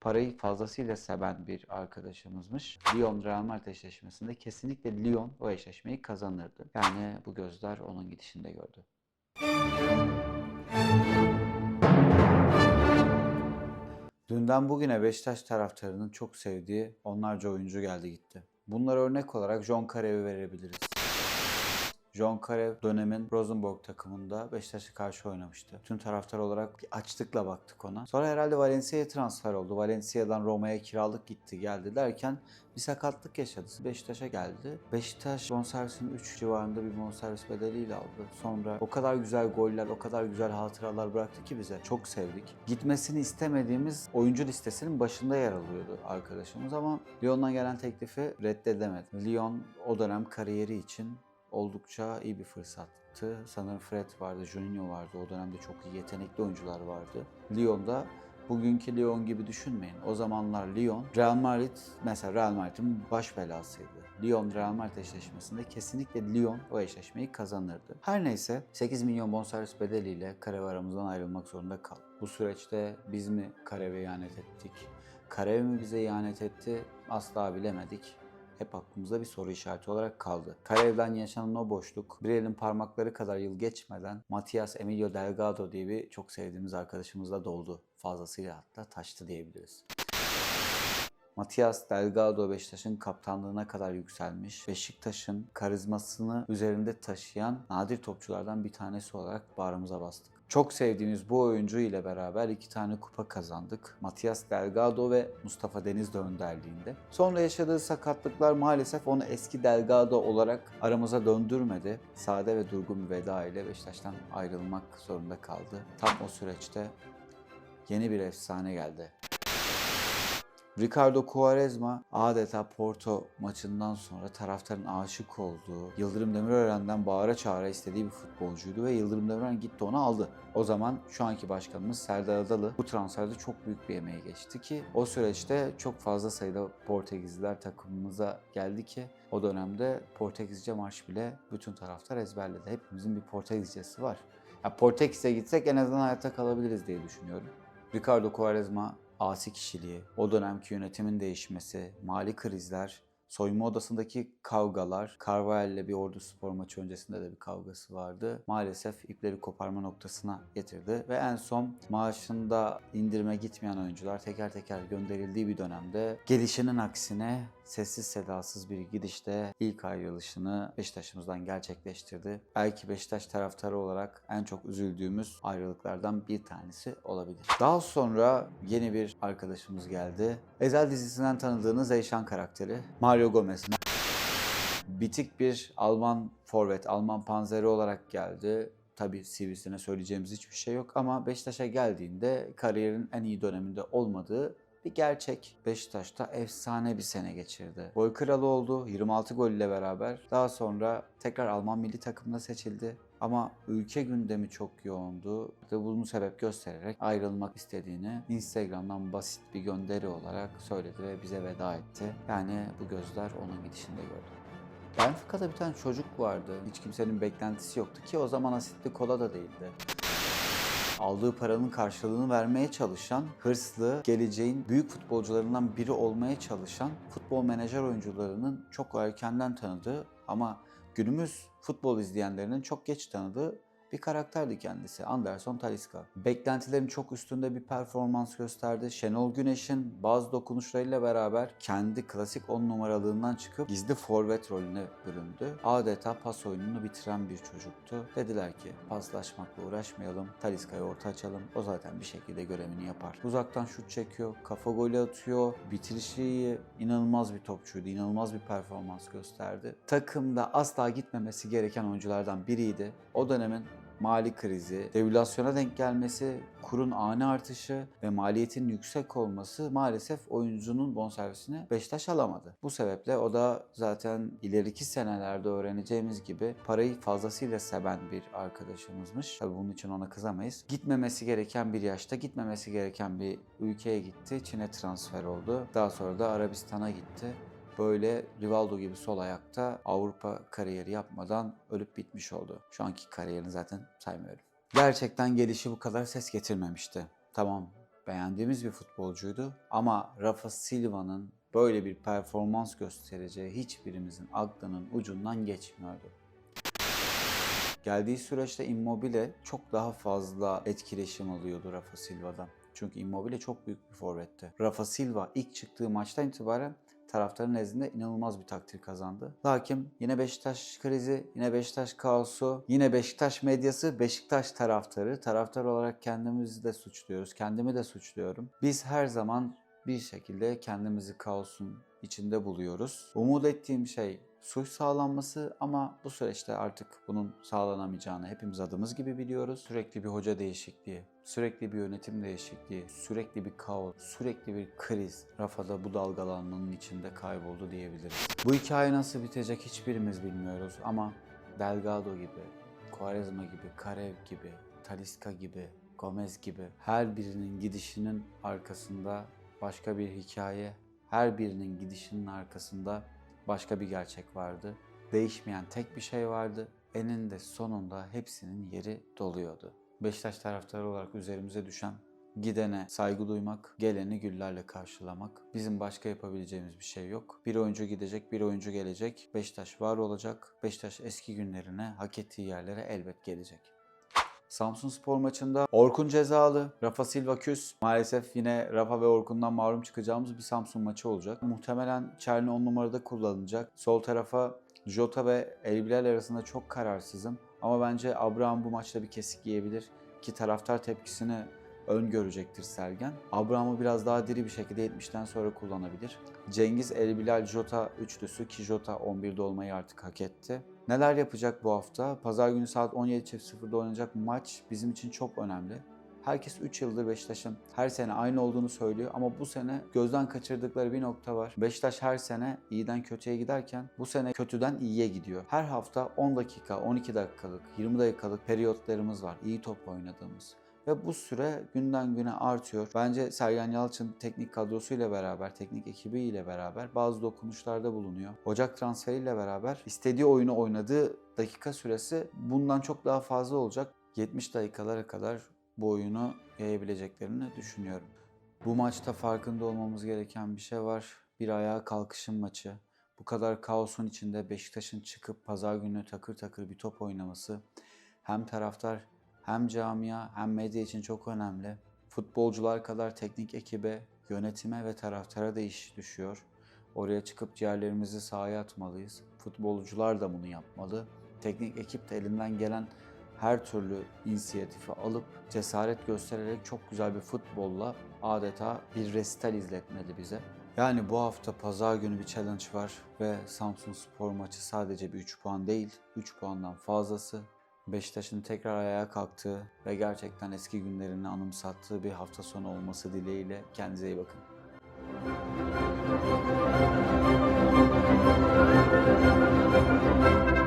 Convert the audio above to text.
parayı fazlasıyla seven bir arkadaşımızmış. Lyon Real Madrid eşleşmesinde kesinlikle Lyon o eşleşmeyi kazanırdı. Yani bu gözler onun gidişinde gördü. Dünden bugüne Beşiktaş taraftarının çok sevdiği onlarca oyuncu geldi gitti. Bunlara örnek olarak John Carev'i verebiliriz. John Carew dönemin Rosenborg takımında Beşiktaş'a karşı oynamıştı. Tüm taraftar olarak bir açlıkla baktık ona. Sonra herhalde Valencia'ya transfer oldu. Valencia'dan Roma'ya kiralık gitti geldi derken bir sakatlık yaşadı. Beşiktaş'a geldi. Beşiktaş bonservisini 3 civarında bir bonservis bedeliyle aldı. Sonra o kadar güzel goller, o kadar güzel hatıralar bıraktı ki bize. Çok sevdik. Gitmesini istemediğimiz oyuncu listesinin başında yer alıyordu arkadaşımız ama Lyon'dan gelen teklifi reddedemedi. Lyon o dönem kariyeri için oldukça iyi bir fırsattı. Sanırım Fred vardı, Juninho vardı. O dönemde çok iyi yetenekli oyuncular vardı. Lyon'da bugünkü Lyon gibi düşünmeyin. O zamanlar Lyon, Real Madrid mesela Real Madrid'in baş belasıydı. Lyon Real Madrid eşleşmesinde kesinlikle Lyon o eşleşmeyi kazanırdı. Her neyse 8 milyon bonservis bedeliyle Kareve aramızdan ayrılmak zorunda kaldı. Bu süreçte biz mi Kareve ihanet ettik? Kareve mi bize ihanet etti? Asla bilemedik hep aklımızda bir soru işareti olarak kaldı. Karayev'den yaşanan o boşluk bir elin parmakları kadar yıl geçmeden Matias Emilio Delgado diye bir çok sevdiğimiz arkadaşımızla doldu. Fazlasıyla hatta taştı diyebiliriz. Matias Delgado Beşiktaş'ın kaptanlığına kadar yükselmiş. Beşiktaş'ın karizmasını üzerinde taşıyan nadir topçulardan bir tanesi olarak bağrımıza bastık. Çok sevdiğimiz bu oyuncu ile beraber iki tane kupa kazandık. Matias Delgado ve Mustafa Denizli önderliğinde. Sonra yaşadığı sakatlıklar maalesef onu eski Delgado olarak aramıza döndürmedi. Sade ve durgun bir veda ile Beşiktaş'tan ayrılmak zorunda kaldı. Tam o süreçte yeni bir efsane geldi. Ricardo Quaresma adeta Porto maçından sonra taraftarın aşık olduğu, Yıldırım Demirören'den bağıra çağıra istediği bir futbolcuydu ve Yıldırım Demirören gitti onu aldı. O zaman şu anki başkanımız Serdar Adalı bu transferde çok büyük bir emeği geçti ki o süreçte çok fazla sayıda Portekizliler takımımıza geldi ki o dönemde Portekizce marş bile bütün taraftar ezberledi. Hepimizin bir Portekizcesi var. Ya Portekiz'e gitsek en azından hayatta kalabiliriz diye düşünüyorum. Ricardo Quaresma asi kişiliği, o dönemki yönetimin değişmesi, mali krizler, soyunma odasındaki kavgalar, Carvalho ile bir ordu spor maçı öncesinde de bir kavgası vardı. Maalesef ipleri koparma noktasına getirdi ve en son maaşında indirime gitmeyen oyuncular teker teker gönderildiği bir dönemde gelişinin aksine sessiz sedasız bir gidişte ilk ayrılışını Beşiktaş'ımızdan gerçekleştirdi. Belki Beşiktaş taraftarı olarak en çok üzüldüğümüz ayrılıklardan bir tanesi olabilir. Daha sonra yeni bir arkadaşımız geldi. Ezel dizisinden tanıdığınız Zeyşan karakteri. Mario Gomez. Bitik bir Alman forvet, Alman panzeri olarak geldi. Tabii CV'sine söyleyeceğimiz hiçbir şey yok ama Beşiktaş'a geldiğinde kariyerin en iyi döneminde olmadığı bir gerçek. Beşiktaş'ta efsane bir sene geçirdi. Gol kralı oldu 26 gol ile beraber. Daha sonra tekrar Alman milli takımına seçildi. Ama ülke gündemi çok yoğundu ve bunu sebep göstererek ayrılmak istediğini Instagram'dan basit bir gönderi olarak söyledi ve bize veda etti. Yani bu gözler onun gidişinde gördü. Benfica'da bir tane çocuk vardı. Hiç kimsenin beklentisi yoktu ki o zaman asitli kola da değildi aldığı paranın karşılığını vermeye çalışan, hırslı, geleceğin büyük futbolcularından biri olmaya çalışan futbol menajer oyuncularının çok erkenden tanıdığı ama günümüz futbol izleyenlerinin çok geç tanıdığı bir karakterdi kendisi. Anderson Talisca. Beklentilerin çok üstünde bir performans gösterdi. Şenol Güneş'in bazı dokunuşlarıyla beraber kendi klasik 10 numaralığından çıkıp gizli forvet rolüne büründü. Adeta pas oyununu bitiren bir çocuktu. Dediler ki paslaşmakla uğraşmayalım. Talisca'yı orta açalım. O zaten bir şekilde görevini yapar. Uzaktan şut çekiyor. Kafa golü atıyor. Bitirişi. İnanılmaz bir topçuydu. İnanılmaz bir performans gösterdi. Takımda asla gitmemesi gereken oyunculardan biriydi. O dönemin mali krizi, devülasyona denk gelmesi, kurun ani artışı ve maliyetin yüksek olması maalesef oyuncunun bonservisini Beşiktaş alamadı. Bu sebeple o da zaten ileriki senelerde öğreneceğimiz gibi parayı fazlasıyla seven bir arkadaşımızmış. Tabii bunun için ona kızamayız. Gitmemesi gereken bir yaşta, gitmemesi gereken bir ülkeye gitti. Çin'e transfer oldu. Daha sonra da Arabistan'a gitti böyle Rivaldo gibi sol ayakta Avrupa kariyeri yapmadan ölüp bitmiş oldu. Şu anki kariyerini zaten saymıyorum. Gerçekten gelişi bu kadar ses getirmemişti. Tamam beğendiğimiz bir futbolcuydu. Ama Rafa Silva'nın böyle bir performans göstereceği hiçbirimizin aklının ucundan geçmiyordu. Geldiği süreçte Immobile çok daha fazla etkileşim alıyordu Rafa Silva'dan. Çünkü Immobile çok büyük bir forvetti. Rafa Silva ilk çıktığı maçtan itibaren taraftarın nezdinde inanılmaz bir takdir kazandı. Lakin yine Beşiktaş krizi, yine Beşiktaş kaosu, yine Beşiktaş medyası, Beşiktaş taraftarı. Taraftar olarak kendimizi de suçluyoruz, kendimi de suçluyorum. Biz her zaman bir şekilde kendimizi kaosun içinde buluyoruz. Umut ettiğim şey sulh sağlanması ama bu süreçte artık bunun sağlanamayacağını hepimiz adımız gibi biliyoruz. Sürekli bir hoca değişikliği, sürekli bir yönetim değişikliği, sürekli bir kaos, sürekli bir kriz. Rafa'da bu dalgalanmanın içinde kayboldu diyebiliriz. Bu hikaye nasıl bitecek hiçbirimiz bilmiyoruz ama Delgado gibi, Quaresma gibi, Karev gibi, Talisca gibi, Gomez gibi her birinin gidişinin arkasında başka bir hikaye, her birinin gidişinin arkasında başka bir gerçek vardı. Değişmeyen tek bir şey vardı. Eninde sonunda hepsinin yeri doluyordu. Beşiktaş taraftarı olarak üzerimize düşen gidene saygı duymak, geleni güllerle karşılamak. Bizim başka yapabileceğimiz bir şey yok. Bir oyuncu gidecek, bir oyuncu gelecek. Beşiktaş var olacak. Beşiktaş eski günlerine, hak ettiği yerlere elbet gelecek. Samsun Spor maçında Orkun cezalı, Rafa Silva küs. Maalesef yine Rafa ve Orkun'dan mahrum çıkacağımız bir Samsun maçı olacak. Muhtemelen Çerni 10 numarada kullanılacak. Sol tarafa Jota ve El Bilal arasında çok kararsızım. Ama bence Abraham bu maçta bir kesik yiyebilir ki taraftar tepkisini öngörecektir Sergen. Abraham'ı biraz daha diri bir şekilde 70'ten sonra kullanabilir. Cengiz, El Bilal, Jota üçlüsü ki Jota 11'de olmayı artık hak etti. Neler yapacak bu hafta? Pazar günü saat 17.00'da oynanacak maç bizim için çok önemli. Herkes 3 yıldır Beşiktaş'ın her sene aynı olduğunu söylüyor ama bu sene gözden kaçırdıkları bir nokta var. Beşiktaş her sene iyiden kötüye giderken bu sene kötüden iyiye gidiyor. Her hafta 10 dakika, 12 dakikalık, 20 dakikalık periyotlarımız var iyi top oynadığımız. Ve bu süre günden güne artıyor. Bence Sergen Yalçın teknik kadrosuyla beraber, teknik ekibiyle beraber bazı dokunuşlarda bulunuyor. Ocak transferiyle beraber istediği oyunu oynadığı dakika süresi bundan çok daha fazla olacak. 70 dakikalara kadar bu oyunu yayabileceklerini düşünüyorum. Bu maçta farkında olmamız gereken bir şey var. Bir ayağa kalkışın maçı. Bu kadar kaosun içinde Beşiktaş'ın çıkıp pazar günü takır takır bir top oynaması hem taraftar hem camia hem medya için çok önemli. Futbolcular kadar teknik ekibe, yönetime ve taraftara da iş düşüyor. Oraya çıkıp ciğerlerimizi sahaya atmalıyız. Futbolcular da bunu yapmalı. Teknik ekip de elinden gelen her türlü inisiyatifi alıp cesaret göstererek çok güzel bir futbolla adeta bir resital izletmeli bize. Yani bu hafta pazar günü bir challenge var ve Samsun Spor maçı sadece bir 3 puan değil, 3 puandan fazlası. Beşiktaş'ın tekrar ayağa kalktığı ve gerçekten eski günlerini anımsattığı bir hafta sonu olması dileğiyle kendinize iyi bakın. Müzik